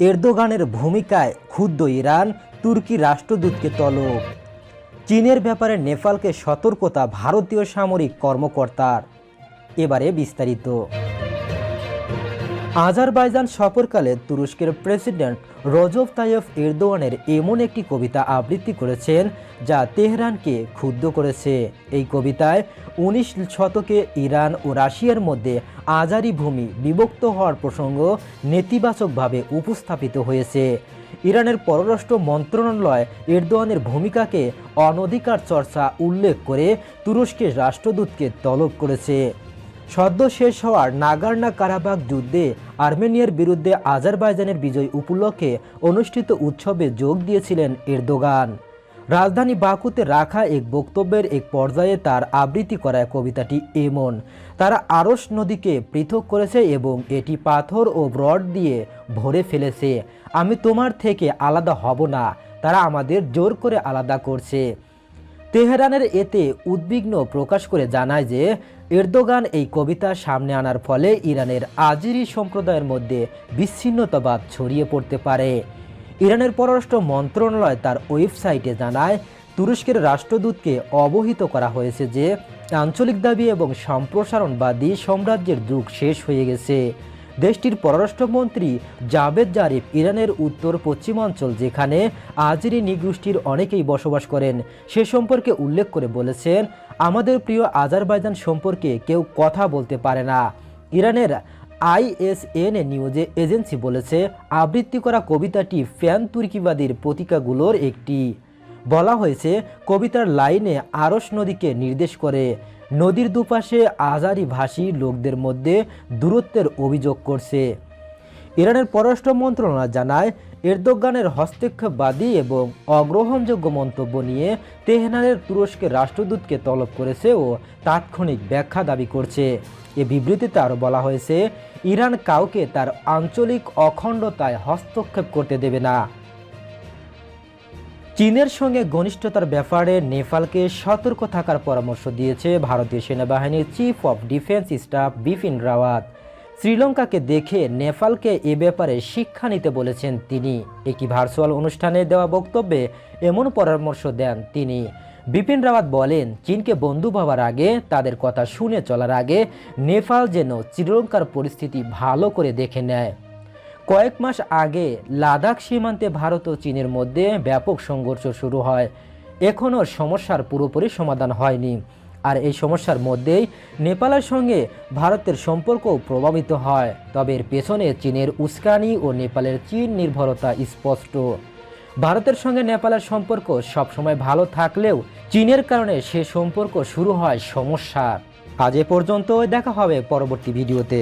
এরদোগানের ভূমিকায় ক্ষুব্ধ ইরান, তুর্কি রাষ্ট্রদূতকে তলব। চীনের ব্যাপারে নেপালকে সতর্কতা ভারতীয় সামরিক কর্মকর্তার। এবারে বিস্তারিত। আজারবাইজান সফরকালে তুরস্কের প্রেসিডেন্ট রজব তাইয়ফ এরদোয়ানের এমন একটি কবিতা আবৃত্তি করেছেন, যা তেহরানকে ক্ষুব্ধ করেছে। এই কবিতায় উনিশ শতকে ইরান ও রাশিয়ার মধ্যে আজারি ভূমি বিভক্ত হওয়ার প্রসঙ্গ নেতিবাচকভাবে উপস্থাপিত হয়েছে। ইরানের পররাষ্ট্র মন্ত্রণালয় এরদোয়ানের ভূমিকাকে অনধিকার চর্চা উল্লেখ করে তুরস্কের রাষ্ট্রদূতকে তলব করেছে। সদ্য শেষ হওয়ার নাগার্না কারাবাগ যুদ্ধে আর্মেনিয়ার বিরুদ্ধে আজারবাইজানের বিজয় উপলক্ষে অনুষ্ঠিত উৎসবে যোগ দিয়েছিলেন এরদোগান। রাজধানী বাকুতে রাখা এক বক্তব্যের এক পর্যায়ে তার আবৃত্তি করা কবিতাটি এমন, তারা আরস নদীকে পৃথক করেছে এবং এটি পাথর ও রড দিয়ে ভরে ফেলেছে। আমি তোমার থেকে আলাদা হব না, তারা আমাদের জোর করে আলাদা করছে। তেহরানের এতে উদ্বিগ্ন প্রকাশ করে জানায় যে এরদোগান এই কবিতা সামনে আনার ফলে ইরানের আজিরি সম্প্রদায়ের মধ্যে বিচ্ছিন্নতাবাদ ছড়িয়ে পড়তে পারে। ইরানের পররাষ্ট্র মন্ত্রণালয় তার ওয়েবসাইটে জানায়, তুরস্কের রাষ্ট্রদূতকে অবহিত করা হয়েছে যে আঞ্চলিক দাবি এবং সম্প্রসারণবাদী সাম্রাজ্যের যুগ শেষ হয়ে গেছে। দেশটির পররাষ্ট্রমন্ত্রী জাভেদ জারিফ ইরানের উত্তর পশ্চিমাঞ্চল, যেখানে আজেরি নিগোষ্ঠীর অনেকেই বসবাস করেন, সে সম্পর্কে উল্লেখ করে বলেছেন, আমাদের প্রিয় আজারবাইজান সম্পর্কে কেউ কথা বলতে পারে না। ইরানের আইএসএন নিউজে এজেন্সি বলেছে, আবৃত্তি করা কবিতাটি ফ্যান তুর্কিবাদীর প্রতিকাগুলোর একটি। বলা হয়েছে, কবিতার লাইনে আরস নদীকে নির্দেশ করে। নদীর দুপাশে আজারি ভাষী লোকদের মধ্যে দূরত্বের অভিযোগ করছে। ইরানের পররাষ্ট্র মন্ত্রণালয় জানায়, এরদোগানের হস্তক্ষেপবাদী এবং অগ্রহণযোগ্য মন্তব্য নিয়ে তেহরানের তুরস্কের রাষ্ট্রদূতকে তলব করেছে ও তাৎক্ষণিক ব্যাখ্যা দাবি করছে। এ বিবৃতিতে আরও বলা হয়েছে, ইরান কাউকে তার আঞ্চলিক অখণ্ডতায় হস্তক্ষেপ করতে দেবে না। চীনের সঙ্গে ঘনিষ্ঠতার ব্যাপারে নেপালকে সতর্ক থাকার পরামর্শ দিয়েছে ভারতীয় সেনাবাহিনীর chief of defence staff Bipin Rawat. শ্রীলঙ্কাকে দেখে নেপালকে এ ব্যাপারে শিক্ষা নিতে বলেছেন তিনি। একটি ভার্চুয়াল অনুষ্ঠানে দেওয়া বক্তব্যে এমন পরামর্শ দেন তিনি। বিপিন রাওয়াত বলেন, চীনকে বন্ধু ভাবার আগে, তাদের কথা শুনে চলার আগে, নেপাল যেন শ্রীলঙ্কার পরিস্থিতি ভালো করে দেখে নেয়। কয়েক মাস আগে লাদাখ সীমান্তে ভারত ও চীনের মধ্যে ব্যাপক সংঘর্ষ শুরু হয়। এখনও সমস্যার পুরোপুরি সমাধান হয়নি। আর এই সমস্যার মধ্যেই নেপালের সঙ্গে ভারতের সম্পর্কও প্রভাবিত হয়। তবে এর পেছনে চীনের উস্কানি ও নেপালের চীন নির্ভরতা স্পষ্ট। ভারতের সঙ্গে নেপালের সম্পর্ক সবসময় ভালো থাকলেও চীনের কারণে সে সম্পর্ক শুরু হয় সমস্যা। আজ এ পর্যন্ত দেখা হবে পরবর্তী ভিডিওতে।